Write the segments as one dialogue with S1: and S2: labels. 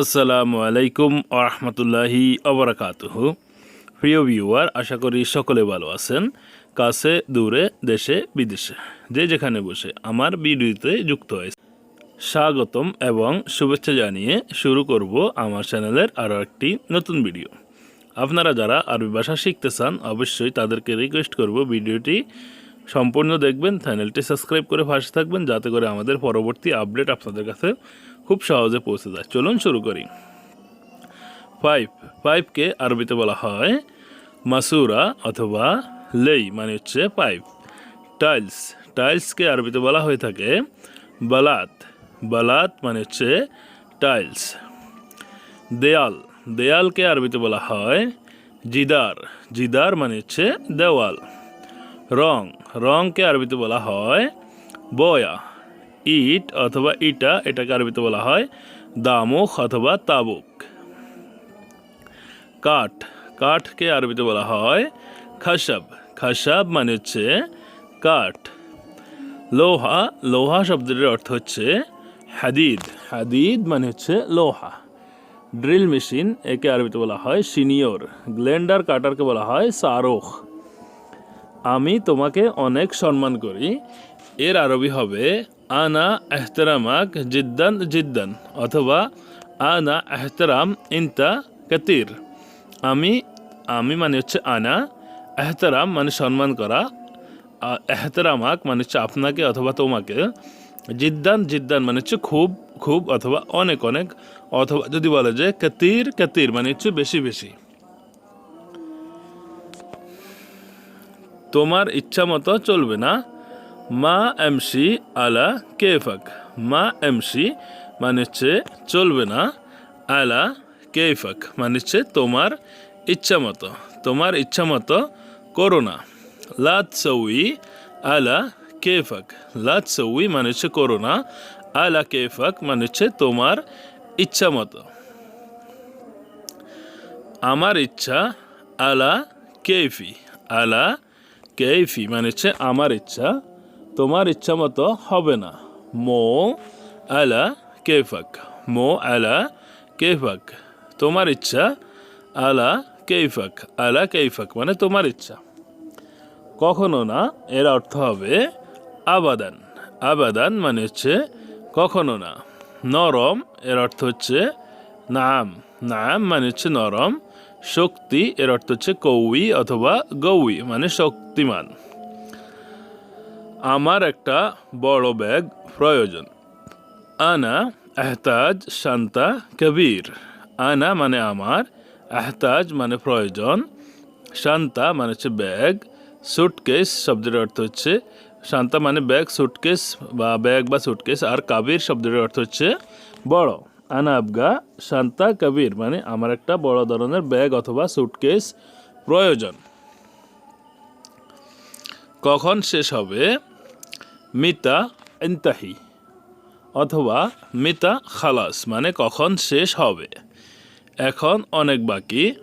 S1: আসসালামু আলাইকুম আরহামতুল্লাহি অবরাকাতুহু প্রিয় ভিউয়ার, আশা করি সকলে ভালো আছেন, কাছে, দূরে, দেশে, বিদেশে, যে যেখানে বসে আমার ভিডিওতে যুক্ত হয়েছে। স্বাগতম এবং শুভেচ্ছা জানিয়ে শুরু করব আমার চ্যানেলের আরও একটি নতুন ভিডিও। আপনারা যারা আরবি ভাষা শিখতে চান, অবশ্যই তাদেরকে রিকোয়েস্ট করব ভিডিওটি সম্পূর্ণ দেখবেন, চ্যানেলটি সাবস্ক্রাইব করে পাশে থাকবেন, যাতে করে আমাদের পরবর্তী আপডেট আপনাদের কাছে খুব সহজে পৌঁছে যায়। চলুন শুরু করি। পাইপ পাইপকে আরবিতে বলা হয় মাসুরা অথবা লেই মানে হচ্ছে পাইপ টাইলস টাইলসকে আরবিতে বলা হয়ে থাকে বালাত। বালাত মানে হচ্ছে টাইলস দেয়াল, দেয়ালকে আরবিতে বলা হয় জিদার। জিদার মানে হচ্ছে দেওয়াল। রং, রংকে আরবিতে বলা হয় বয়া। ইট অথবা ইটা এটাকে আরবিতে বলা হয় দামুক অথবা তাবুক। কাঠ, কাঠকে আরবিতে বলা হয় খাসাব খাসাব মানে হচ্ছে কাঠ। লোহা লোহা শব্দের অর্থ হচ্ছে হাদিদ। হাদিদ মানে হচ্ছে লোহা। ড্রিল মেশিন একে আরবিতে বলা হয় সিনিয়র। গ্লেন্ডার কাটারকে বলা হয় সারোখ। আমি তোমাকে অনেক সম্মান করি। এর আরবি হবে আনা এহতরামাক জিদ্দান জিদ্দান, অথবা আনা এহতরাম ইনতা কাতির। আমি আমি মানে হচ্ছে আনা, এহতরাম মানে সম্মান করা এহতরামাক মানে হচ্ছে আপনাকে অথবা তোমাকে, জিদ্দান জিদ্দান মানে হচ্ছে খুব খুব অথবা অনেক অনেক, অথবা যদি বলা যায় কাতির কাতির মানে হচ্ছে বেশি বেশি। তোমার ইচ্ছা মতো চলবে না মা এমসি আলা কেফাক। মা এমসি মানে হচ্ছে চলবে না, আলা কেফাক মানে হচ্ছে তোমার ইচ্ছা মতো। তোমার ইচ্ছা মতো করো না। লাত সউই আলা কেফাক। লাত সউই মানে হচ্ছে করো না, আলা কেফাক মানে হচ্ছে তোমার ইচ্ছা মতো। আমার ইচ্ছা আলা কেফি। আলা কেফি মানে হচ্ছে আমার ইচ্ছা তোমার ইচ্ছা মতো হবে না। মো আলা কেফাক, মো আলা কেফাক। তোমার ইচ্ছা আলা কেফাক আলা কেফাক মানে তোমার ইচ্ছা। কখনো না, এর অর্থ হবে আবাদান। আবাদান মানে হচ্ছে কখনো না। নরম, এর অর্থ হচ্ছে নাম। নাম মানে হচ্ছে নরম। শক্তি, এর অর্থ হচ্ছে কৌই অথবা গৌই মানে শক্তিমান। আমার একটা বড় ব্যাগ প্রয়োজন। আনা এহতাজ শান্তা কবির। আনা মানে আমার, এহতাজ মানে প্রয়োজন। শান্তা মানে হচ্ছে ব্যাগ, সুটকেস শব্দের অর্থ হচ্ছে, শান্তা মানে ব্যাগ, সুটকেস বা ব্যাগ বা সুটকেস, আর কাবির শব্দের অর্থ হচ্ছে বড়। আনা আবগা, শান্তা কবির মানে আমার একটা বড় ধরনের ব্যাগ অথবা সুটকেস প্রয়োজন। কখন শেষ হবে? মিতা ইন্তাহি অথবা মিতা খালাস মানে কখন শেষ হবে। এখন অনেক বাকি,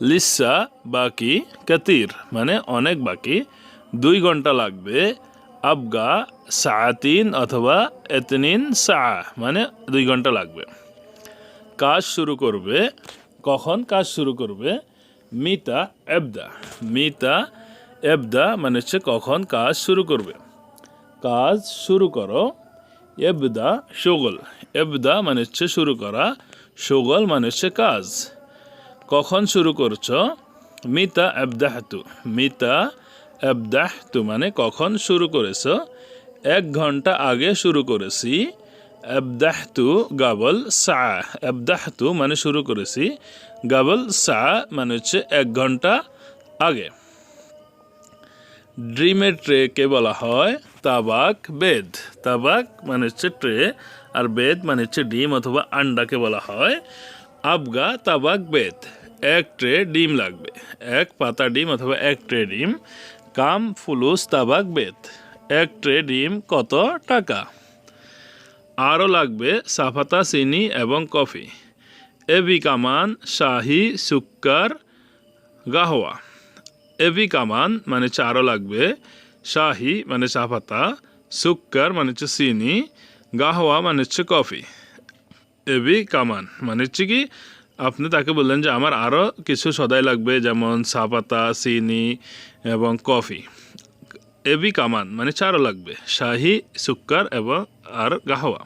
S1: লিসা বাকি, কাতির মানে অনেক বাকি, দুই ঘণ্টা লাগবে, আবগা সাতিন অথবা এতনিন সা মানে দুই ঘণ্টা লাগবে। কাজ শুরু করবে, কখন কাজ শুরু করবে? মিতা এবদা মিতা এবদা মানে হচ্ছে কখন কাজ শুরু করবে। কাজ শুরু করো। এবদা সুগল। এবদা মানে হচ্ছে শুরু করা। সুগল মানে হচ্ছে কাজ। কখন শুরু করছ? মিতা এবদাহতু মিতা এবদাহতু মানে কখন শুরু করেছ? এক ঘণ্টা আগে শুরু করেছি। এবদাহতু গাবল সা। এবদাহতু মানে শুরু করেছি। গাবল সা মানে হচ্ছে এক ঘণ্টা আগে। ড্রিমের ট্রেকে বলা হয়। তাবাক, বেদ। তাবাক মানে হচ্ছে ট্রে আর বেদ মানে হচ্ছে ডিম অথবা আন্ডাকে বলা হয়। আবগা, তাবাক, বেদ। এক ট্রে ডিম লাগবে। এক পাতা ডিম অথবা এক ট্রে ডিম। কাম, ফুলুস, তাবাক, বেদ। এক ট্রে ডিম কত টাকা? আরও লাগবে সাফাতা, চিনি এবং কফি। এবি কামান শাহি, সুক্কার, গাহওয়া। এবি কামান মানে চারও লাগবে। শাহি মানে চা পাতা সুক্কার মানে হচ্ছে চিনি গাহওয়া মানে হচ্ছে কফি এবি কামান মানে হচ্ছে কি আপনি তাকে বললেন যে আমার আরও কিছু সদাই লাগবে যেমন চা পাতা চিনি এবং কফি এবি কামান মানে চারও লাগবে শাহি সুক্কার এবং আর গাহওয়া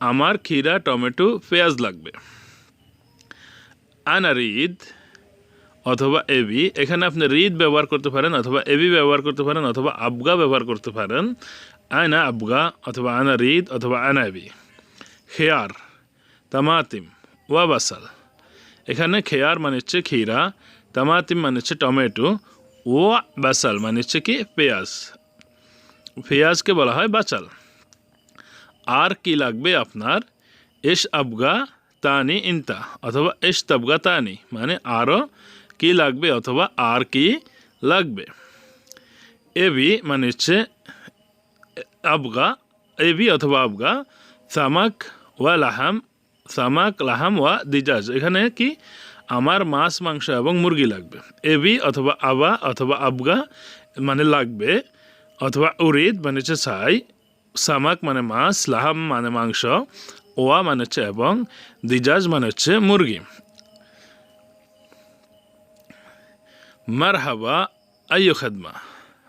S1: আমার ক্ষীরা টমেটো পেঁয়াজ লাগবে আনা রিদ অথবা এবি, এখানে আপনি রিদ ব্যবহার করতে পারেন অথবা এবি ব্যবহার করতে পারেন অথবা আবগা ব্যবহার করতে পারেন। আয়না আবগা অথবা আনা রিদ অথবা আনা এবি। খেয়ার, তামাতিম ওয়া বাসাল এখানে খেয়ার মানে হচ্ছে ক্ষীরা, তামাতিম মানে হচ্ছে টমেটো ও বাসাল মানে হচ্ছে কি? পেঁয়াজ। পেঁয়াজকে বলা হয় বাচাল। আর কি লাগবে আপনার? এস আবগা তানি ইনতা অথবা এস তাবগা তানি মানে আরও কি লাগবে অথবা আর কি লাগবে? এবি মানে হচ্ছে, আবগা, এবি অথবা আবগা, সামাক ওয়া লাহাম, সামাক, লাহাম ওয়া দিজাজ। এখানে কি? আমার মাছ, মাংস এবং মুরগি লাগবে। এবি অথবা আবা অথবা আবগা মানে লাগবে। অথবা উরিদ মানে হচ্ছে ছাই, সামাক মানে মাছ, লাহাম মানে মাংস, ওয়া মানে হচ্ছে এবং দিজাজ মানে হচ্ছে মুরগি। মারহাবা, আইয়ো খেদমা।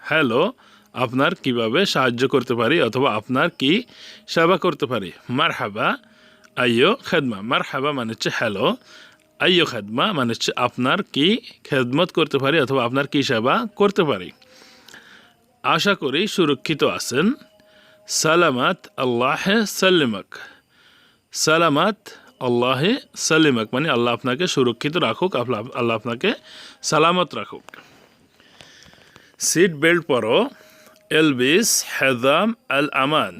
S1: হ্যালো, আপনার কীভাবে সাহায্য করতে পারি অথবা আপনার কি সেবা করতে পারি? মারহাবা, আইয়ো খেদমা। মারহাবা মানে হচ্ছে হ্যালো, আইয়ো খেদমা মানে হচ্ছে আপনার কি খেদমত করতে পারি অথবা আপনার কি সেবা করতে পারি। আশা করি সুরক্ষিত আছেন। সালামাত আল্লাহ সাল্লিমাক। সালামাত আল্লাহ সাল্লিমাক মানে আল্লাহ আপনাকে সুরক্ষিত রাখুক, আল্লাহ আপনাকে সালামত রাখুক। সিট বেল্ট পরো, এলবিস, হেজাম আল আমান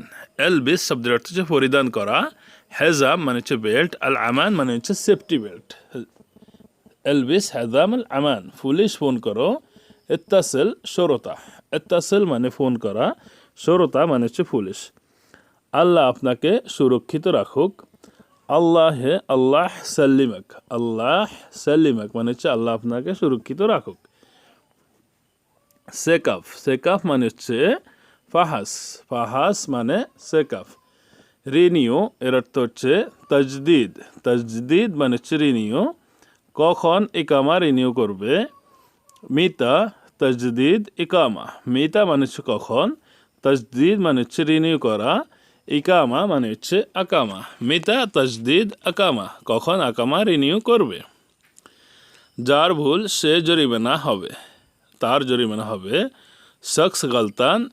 S1: এলবিস শব্দের অর্থ হচ্ছে পরিধান করা। হেজাম মানে হচ্ছে বেল্ট আল আমান মানে হচ্ছে সেফটি বেল্ট। এলবিস, হেজাম আল আমান পুলিশ ফোন করো, এত্তাসেল, সরতা। এত্তাসেল মানে ফোন করা, সরতা মানে হচ্ছে পুলিশ আল্লাহ আপনাকে সুরক্ষিত রাখুক। আল্লাহ আল্লাহ সাল্লিমাক আল্লাহ সাল্লিমাক মানে হচ্ছে আল্লাহ আপনাকে সুরক্ষিত রাখুক। সেকাফ সেকাফ মানে হচ্ছে ফাহাস ফাহাস মানে সেকাফ। রিনিউ এর অর্থ হচ্ছে তাজদিদ তাজদিদ মানে হচ্ছে রিনিউ কখন ইকামা রিনিউ করবে? মিতা, তাজদিদ, ইকামা। মিতা মানে হচ্ছে কখন? তজদিদ মানে হচ্ছে রিনিউ করা। ইকামা মানে হচ্ছে আকামা। মিতা, তাজদিদ, আকামা। কখন আকামা রিনিউ করবে? যার ভুল সে জরিমানা হবে। তার জরিমানা হবে শখস গলতান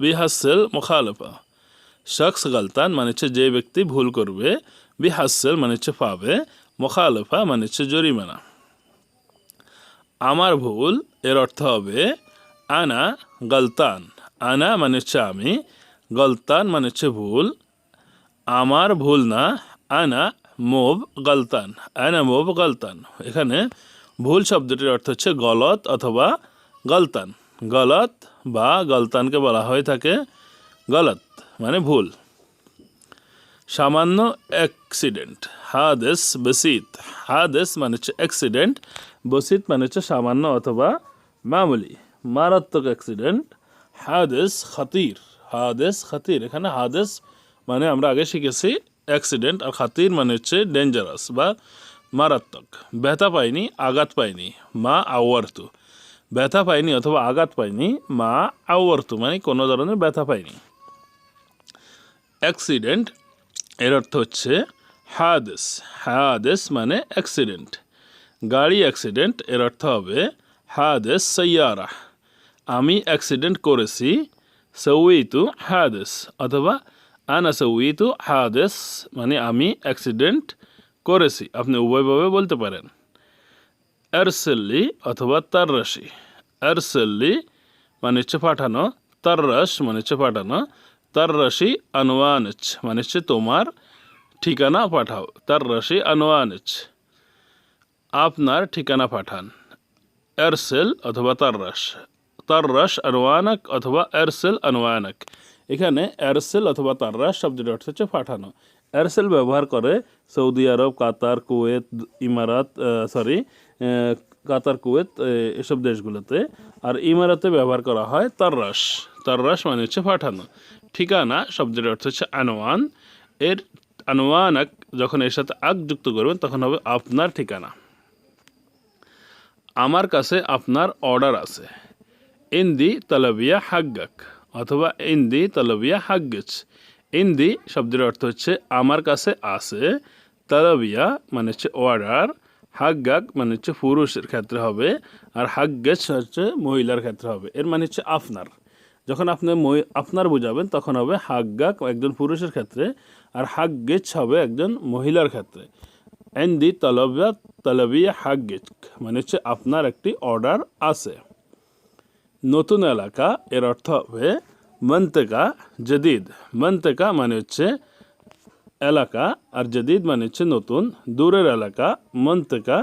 S1: বিহাসেল মুখালফা। শখস গলতান মানে হচ্ছে যে ব্যক্তি ভুল করবে, বিহাসেল মানে হচ্ছে পাবে, মুখালফা মানে হচ্ছে জরিমানা। আমার ভুল এর অর্থ হবে আনা গলতান। আনা মানে হচ্ছে আমি গলতান মানে হচ্ছে ভুল। আমার ভুল না, আনা মোব গলতান, আনা মোব গলতান। এখানে ভুল শব্দটির অর্থ হচ্ছে গলত অথবা গলতান। গলত বা গলতানকে বলা হয়ে থাকে গলত মানে ভুল। সামান্য অ্যাক্সিডেন্ট হাদেস বসিত। হাদেস মানে হচ্ছে অ্যাক্সিডেন্ট বসিত মানে হচ্ছে সামান্য অথবা মামুলি। মারাত্মক অ্যাক্সিডেন্ট হাদেস খাতির। হাদেস, খাতির। এখানে হাদেস মানে আমরা আগে শিখেছি অ্যাক্সিডেন্ট আর খাতির মানে হচ্ছে ডেঞ্জারাস বা মারাত্মক। ব্যথা পাইনি, আঘাত পাইনি, মা আওয়ার্তু। ব্যথা পাইনি অথবা আঘাত পাইনি, মা আওয়ার্তু মানে কোনো ধরনের ব্যথা পাইনি। অ্যাক্সিডেন্ট এর অর্থ হচ্ছে হাদেস। হাদেস মানে অ্যাক্সিডেন্ট গাড়ি অ্যাক্সিডেন্ট এর অর্থ হবে হাদেস সৈয়ারা আমি অ্যাক্সিডেন্ট করেছি সৌইতু হাদেস অথবা আনা সৌইতু হাদেস মানে আমি অ্যাক্সিডেন্ট করেছি। আপনি উভয়ভাবে বলতে পারেন। এরসেল্লি অথবা তাররাশি এরসেল্লি মানে হচ্ছে পাঠানো। তাররাস মানে হচ্ছে পাঠানো। তাররাশি আনোয়ানচ মানে হচ্ছে তোমার ঠিকানা পাঠাও। তাররাশি আনোয়ানচ আপনার ঠিকানা পাঠান। এরসেল অথবা তাররাস তাররাস আনোয়ানক অথবা এরসেল আনোয়ানক এখানে এরসেল অথবা তার তাররাস শব্দটির অর্থ হচ্ছে পাঠানো। এরসেল ব্যবহার করে সৌদি আরব, কাতার, কুয়েত, ইমারাত সরি কাতার, কুয়েত এসব দেশগুলোতে। আর ইমারাতে ব্যবহার করা হয় তাররাস তাররাস মানে হচ্ছে পাঠানো। ঠিকানা শব্দের অর্থ হচ্ছে আনোয়ান এর আনওয়ানাক যখন এর সাথে আক যুক্ত করবেন, তখন হবে আপনার ঠিকানা। আমার কাছে আপনার অর্ডার আছে। ইন্দি তলবিয়া হাগ্গাক অথবা ইন্দি তলবিয়া হাগ্গেচ ইন্দি শব্দের অর্থ হচ্ছে আমার কাছে আছে তলবিয়া মানে হচ্ছে অর্ডার হাগ্গাক মানে হচ্ছে পুরুষের ক্ষেত্রে হবে আর হাগ্গেচ হচ্ছে মহিলার ক্ষেত্রে হবে এর মানে হচ্ছে আপনার যখন আপনি আপনার বোঝাবেন তখন হবে হাগ্গাক একজন পুরুষের ক্ষেত্রে আর হাগ্গেচ হবে একজন মহিলার ক্ষেত্রে এন্দি তলবিয়া তলবিয়া হাগ্গেচ মানে হচ্ছে আপনার একটি অর্ডার আছে নতুন এলাকা, এর অর্থ হবে মন্তকা জদিদ। মন্তকা মানে হচ্ছে এলাকা, আর জদিদ মানে হচ্ছে নতুন, দূরের এলাকা মন্তকা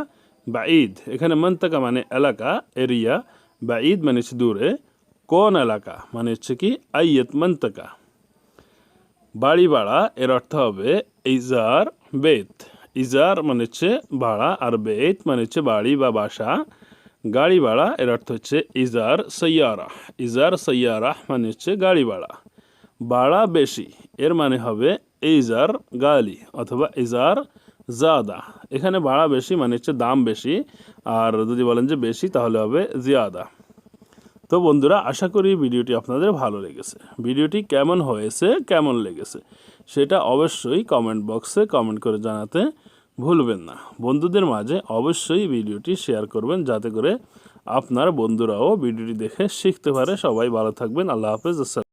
S1: বা ঈদ এখানে মন্তকা মানে এলাকা, এরিয়া বা ঈদ মানে হচ্ছে দূরে। কোন এলাকা মানে হচ্ছে কি? আইয়ত মন্তকা বাড়ি ভাড়া, এর অর্থ হবে ইজার, বেত। ইজার মানে হচ্ছে ভাড়া, আর বেত মানে হচ্ছে বাড়ি বা বাসা। গাড়ি ভাড়া এর অর্থ হচ্ছে ইজার সৈয়ারা। ইজার সৈয়ারা মানে হচ্ছে গাড়ি ভাড়া ভাড়া বেশি, এর মানে হবে ইজার গালি অথবা ইজার জাদা এখানে ভাড়া বেশি মানে হচ্ছে দাম বেশি, আর যদি বলেন যে বেশি তাহলে হবে জিয়াদা। তো বন্ধুরা, আশা করি ভিডিওটি আপনাদের ভালো লেগেছে। ভিডিওটি কেমন হয়েছে, কেমন লেগেছে, সেটা অবশ্যই কমেন্ট বক্সে কমেন্ট করে জানাতে ভুলবেন না। বন্ধুদের মাঝে অবশ্যই ভিডিওটি শেয়ার করবেন যাতে করে আপনার বন্ধুরাও ভিডিওটি দেখে শিখতে পারে। সবাই ভালো থাকবেন। আল্লাহ হাফেজ।